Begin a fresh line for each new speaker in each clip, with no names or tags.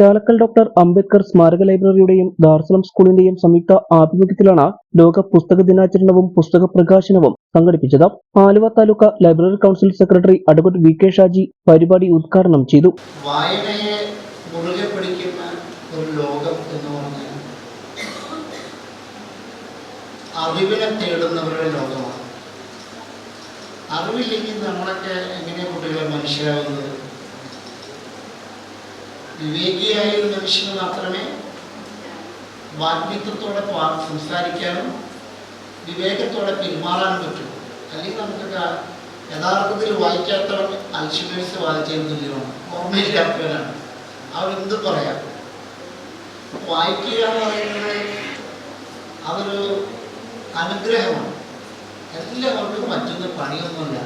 Chalakkal doctor Ambedkar സ്മാരക ലൈബ്രറിയുടെയും ദാർസലം സ്കൂളിന്റെയും സംയുക്ത ആഭിമുഖ്യത്തിലാണ് ലോക പുസ്തക ദിനാചരണവും പുസ്തക പ്രകാശനവും സംഘടിപ്പിച്ചത്. Aluva taluk library council secretary advocate V K Shaji പരിപാടി ഉദ്ഘാടനം ചെയ്തു.
വായനയെ മുറുകെ പിടിക്കുന്ന ഒരു അറിവില്ലെങ്കിൽ നമ്മളൊക്കെ എങ്ങനെയാണ് കുട്ടികളെ മനുഷ്യരാകുന്നത്? വിവേകിയായ ഒരു മനുഷ്യന് മാത്രമേ വാഗ്മിത്വത്തോടെ സംസാരിക്കാനും വിവേകത്തോടെ പെരുമാറാനും പറ്റുള്ളൂ അല്ലെങ്കിൽ നമുക്ക് യഥാർത്ഥത്തിൽ വായിക്കാത്തവൻ അൽഷിമേഴ്സ് വായിച്ചതിന് തുല്യമാണ്. ഓർമ്മയില്ലാത്തവനാണ് അവരെന്ത് പറയാം. വായിക്കുക എന്ന് പറയുന്നത് അതൊരു അനുഗ്രഹമാണ്. എല്ലാവർക്കും മറ്റൊന്ന് പണിയൊന്നുമില്ല.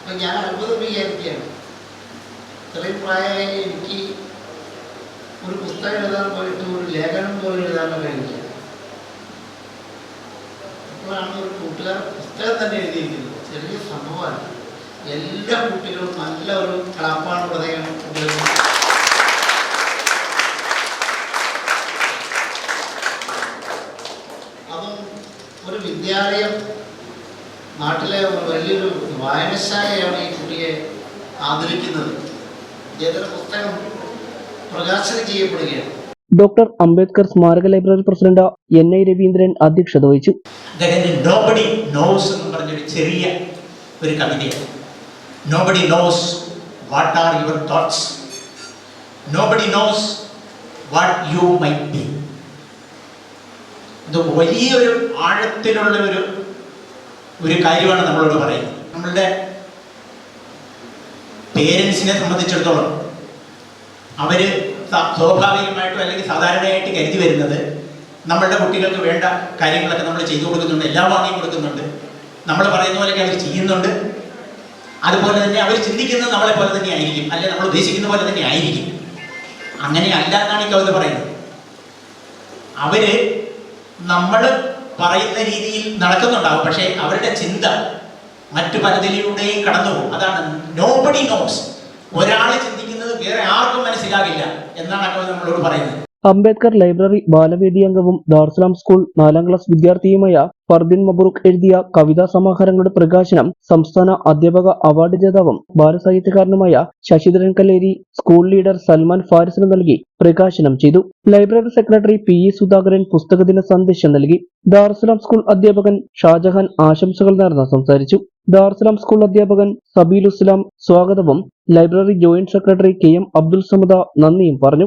അപ്പം ഞാൻ അത്ഭുതം വിചാരിക്കുകയാണ്. ഇത്രയും പ്രായമായ എനിക്ക് ഒരു പുസ്തകം എഴുതാൻ പോയിട്ട് ഒരു ലേഖനം പോലും എഴുതാൻ കഴിയില്ല അപ്പോഴാണ് ഒരു കൂട്ടുകാർ പുസ്തകം തന്നെ എഴുതിയിരിക്കുന്നത്. ചെറിയ സംഭവമാണ്. എല്ലാ കുട്ടികളും നല്ല ഒരു ക്ലാപ്പാണ് ഹൃദയം ഉപയോഗിക്കുന്നത് ഒരു വിദ്യാലയം നാട്ടിലെ വലിയൊരു വായനശാലയാണ് ഈ കുട്ടിയെ ആദരിക്കുന്നത്. ഏതൊരു പുസ്തകം പ്രകാശനം ചെയ്യപ്പെടുകയാണ്.
ഡോക്ടർ അംബേദ്കർ സ്മാരക library president N I Raveendran അധ്യക്ഷത വഹിച്ചു.
നോബഡി നോസ് എന്ന് പറഞ്ഞൊരു ചെറിയ ഒരു കവിതയാണ്. Nobody knows what are your thoughts nobody knows what you may be ഇത് വലിയൊരു ആഴത്തിലുള്ള ഒരു ഒരു കാര്യമാണ് നമ്മളോട് പറയുന്നത്. നമ്മളുടെ പേരൻസിനെ സംബന്ധിച്ചിടത്തോളം അവർ സ്വാഭാവികമായിട്ടും അല്ലെങ്കിൽ സാധാരണയായിട്ട് കരുതി വരുന്നത് നമ്മളുടെ കുട്ടികൾക്ക് വേണ്ട കാര്യങ്ങളൊക്കെ നമ്മൾ ചെയ്തു കൊടുക്കുന്നുണ്ട് എല്ലാം വാങ്ങി കൊടുക്കുന്നുണ്ട്. നമ്മൾ പറയുന്ന പോലെയൊക്കെ അവർ ചെയ്യുന്നുണ്ട്. അതുപോലെ തന്നെ അവർ ചിന്തിക്കുന്നത് നമ്മളെ പോലെ തന്നെ ആയിരിക്കും. അല്ലെ നമ്മൾ ഉദ്ദേശിക്കുന്ന പോലെ തന്നെ ആയിരിക്കും. അങ്ങനെ അല്ല എന്നാണ് ഈ കവിത പറയുന്നത്. അവർ നമ്മൾ പറയുന്ന രീതിയിൽ നടക്കുന്നുണ്ടാവും. പക്ഷേ അവരുടെ ചിന്ത മറ്റു പലതിലൂടെയും കടന്നു പോകും അതാണ് നോബഡി നോസ് ഒരാൾ ചിന്തിക്കുന്നത് വേറെ ആർക്കും മനസ്സിലാകില്ല എന്നാണ് ആ നമ്മളോട് പറയുന്നത്.
അംബേദ്കർ ലൈബ്രറി ബാലവേദി അംഗവും ദാർസലാം സ്കൂൾ നാലാം ക്ലാസ് വിദ്യാർത്ഥിയുമായ ഫർദിൻ മബ്രൂഖ് എഴുതിയ കവിതാ സമാഹാരങ്ങളുടെ പ്രകാശനം സംസ്ഥാന അധ്യാപക അവാർഡ് ജേതാവും ബാലസാഹിത്യകാരനുമായ ശശിധരൻ കല്ലേരി സ്കൂൾ ലീഡർ സൽമാൻ ഫാരിസിന് നൽകി പ്രകാശനം ചെയ്തു. Library secretary P E Sudhakaran പുസ്തകദിന സന്ദേശം നൽകി. ദാർസലാം സ്കൂൾ അധ്യാപകൻ ഷാജഹാൻ ആശംസകൾ നേർന്ന് സംസാരിച്ചു. ദാർസലാം സ്കൂൾ അധ്യാപകൻ സബീൽ ഇസ്ലാം സ്വാഗതവും library joint secretary K M Abdul Samad നന്ദിയും പറഞ്ഞു.